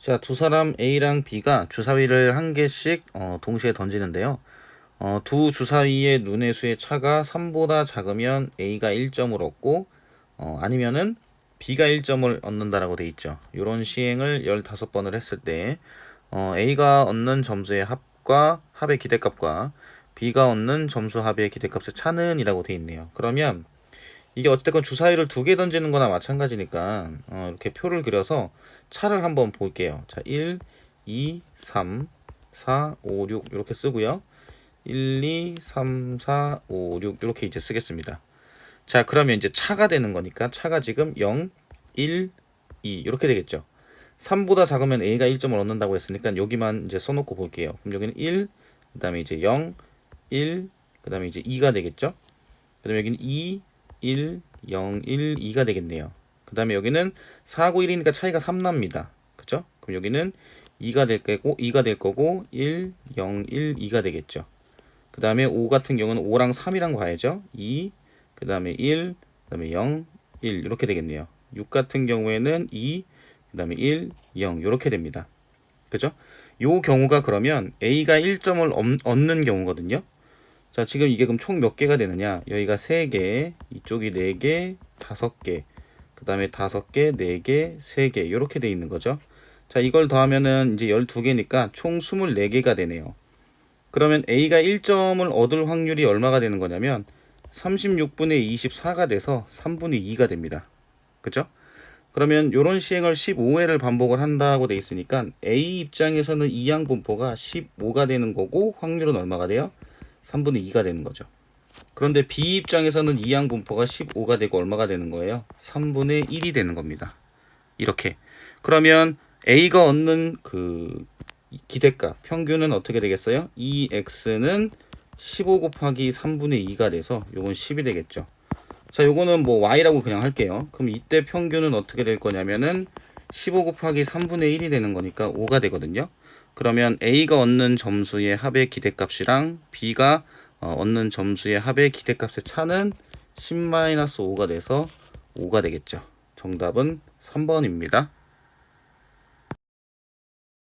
자, 두 사람 A랑 B가 주사위를 한 개씩 어, 동시에 던지는데요. 어, 두 주사위의 눈의 수의 차가 3보다 작으면 A가 1점을 얻고 어, 아니면은 B가 1점을 얻는다라고 돼 있죠. 이런 시행을 15번을 했을 때 어, A가 얻는 점수의 합과 합의 기대값과 B가 얻는 점수 합의 기대값의 차는 이라고 돼 있네요. 그러면 이게 어쨌든 주사위를 두 개 던지는 거나 마찬가지니까 어, 이렇게 표를 그려서 차를 한번 볼게요. 자, 1, 2, 3, 4, 5, 6 이렇게 쓰고요. 1, 2, 3, 4, 5, 6 이렇게 이제 쓰겠습니다. 자, 그러면 이제 차가 되는 거니까 차가 지금 0, 1, 2 이렇게 되겠죠. 3보다 작으면 A가 1점을 얻는다고 했으니까 여기만 이제 써놓고 볼게요. 그럼 여기는 1, 그 다음에 이제 0, 1, 그 다음에 이제 2가 되겠죠. 그 다음에 여기는 2, 1, 0, 1, 2가 되겠네요. 그 다음에 여기는 4, 9, 1이니까 차이가 3 납니다. 그죠? 그럼 여기는 2가 될 거고, 2가 될 거고, 1, 0, 1, 2가 되겠죠. 그 다음에 5 같은 경우는 5랑 3이랑 봐야죠. 2, 그 다음에 1, 그 다음에 0, 1 이렇게 되겠네요. 6 같은 경우에는 2, 그 다음에 1, 0 이렇게 됩니다. 그죠? 요 경우가 그러면 A가 1점을 얻는 경우거든요. 자, 지금 이게 그럼 총 몇 개가 되느냐? 여기가 3개, 이쪽이 4개, 5개, 그 다음에 5개, 4개, 3개, 이렇게 돼 있는 거죠. 자, 이걸 더하면은 이제 12개니까 총 24개가 되네요. 그러면 A가 1점을 얻을 확률이 얼마가 되는 거냐면 36분의 24가 돼서 3분의 2가 됩니다. 그죠? 그러면 이런 시행을 15회를 반복을 한다고 돼 있으니까 A 입장에서는 이항 분포가 15가 되는 거고 확률은 얼마가 돼요? 3분의 2가 되는 거죠. 그런데 B 입장에서는 이항 분포가 15가 되고 얼마가 되는 거예요? 3분의 1이 되는 겁니다. 이렇게. 그러면 A가 얻는 그 기대값 평균은 어떻게 되겠어요? 2x는 15 곱하기 3분의 2가 돼서 요건 10이 되겠죠. 자, 요거는 뭐 y라고 그냥 할게요. 그럼 이때 평균은 어떻게 될 거냐면은 15 곱하기 3분의 1이 되는 거니까 5가 되거든요. 그러면 A가 얻는 점수의 합의 기대값이랑 B가 어, 얻는 점수의 합의 기대값의 차는 10-5가 돼서 5가 되겠죠. 정답은 3번입니다.